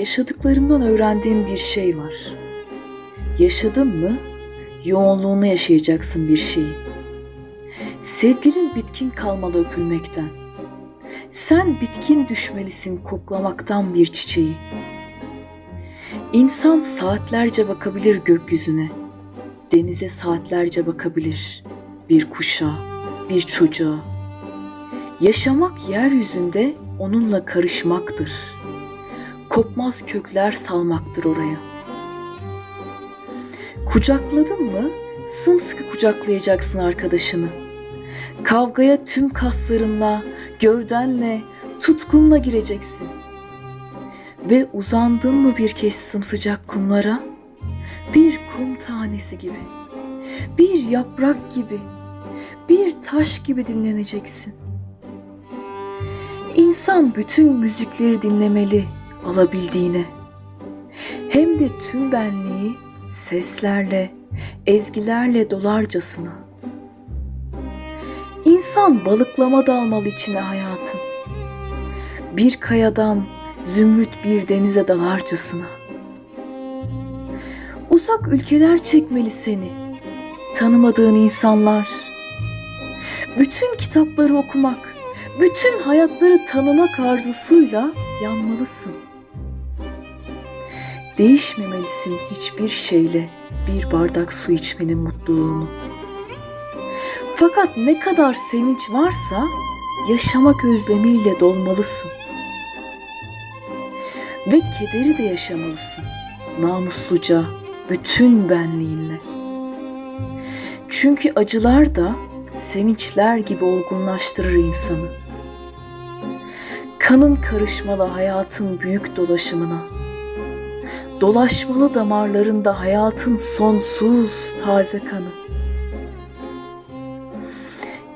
Yaşadıklarımdan öğrendiğim bir şey var. Yaşadın mı yoğunluğunu yaşayacaksın bir şeyi. Sevgilin bitkin kalmalı öpülmekten. Sen bitkin düşmelisin koklamaktan bir çiçeği. İnsan saatlerce bakabilir gökyüzüne. Denize saatlerce bakabilir. Bir kuşa, bir çocuğa. Yaşamak yeryüzünde onunla karışmaktır. Kopmaz kökler salmaktır oraya. Kucakladın mı sımsıkı kucaklayacaksın arkadaşını. Kavgaya tüm kaslarınla, gövdenle, tutkunla gireceksin. Ve uzandın mı bir kez sımsıcak kumlara? Bir kum tanesi gibi, bir yaprak gibi, bir taş gibi dinleneceksin. İnsan bütün müzikleri dinlemeli alabildiğine. Hem de tüm benliği seslerle, ezgilerle dolarcasına. İnsan balıklama dalmalı içine hayatın. Bir kayadan zümrüt bir denize dalarcasına. Uzak ülkeler çekmeli seni, tanımadığın insanlar. Bütün kitapları okumak, bütün hayatları tanımak arzusuyla yanmalısın. Değişmemelisin hiçbir şeyle bir bardak su içmenin mutluluğunu. Fakat ne kadar sevinç varsa yaşamak özlemiyle dolmalısın. Ve kederi de yaşamalısın namusluca bütün benliğinle. Çünkü acılar da sevinçler gibi olgunlaştırır insanı. Kanın karışmalı hayatın büyük dolaşımına. Dolaşmalı damarlarında hayatın sonsuz taze kanı.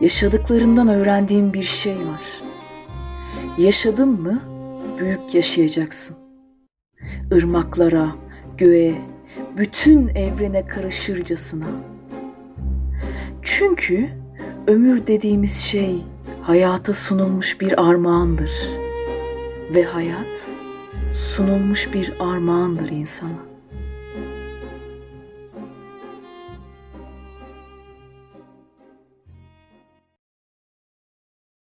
Yaşadıklarından öğrendiğim bir şey var. Yaşadın mı büyük yaşayacaksın. Irmaklara, göğe, bütün evrene karışırcasına. Çünkü ömür dediğimiz şey hayata sunulmuş bir armağandır. Ve hayat sunulmuş bir armağandır insana.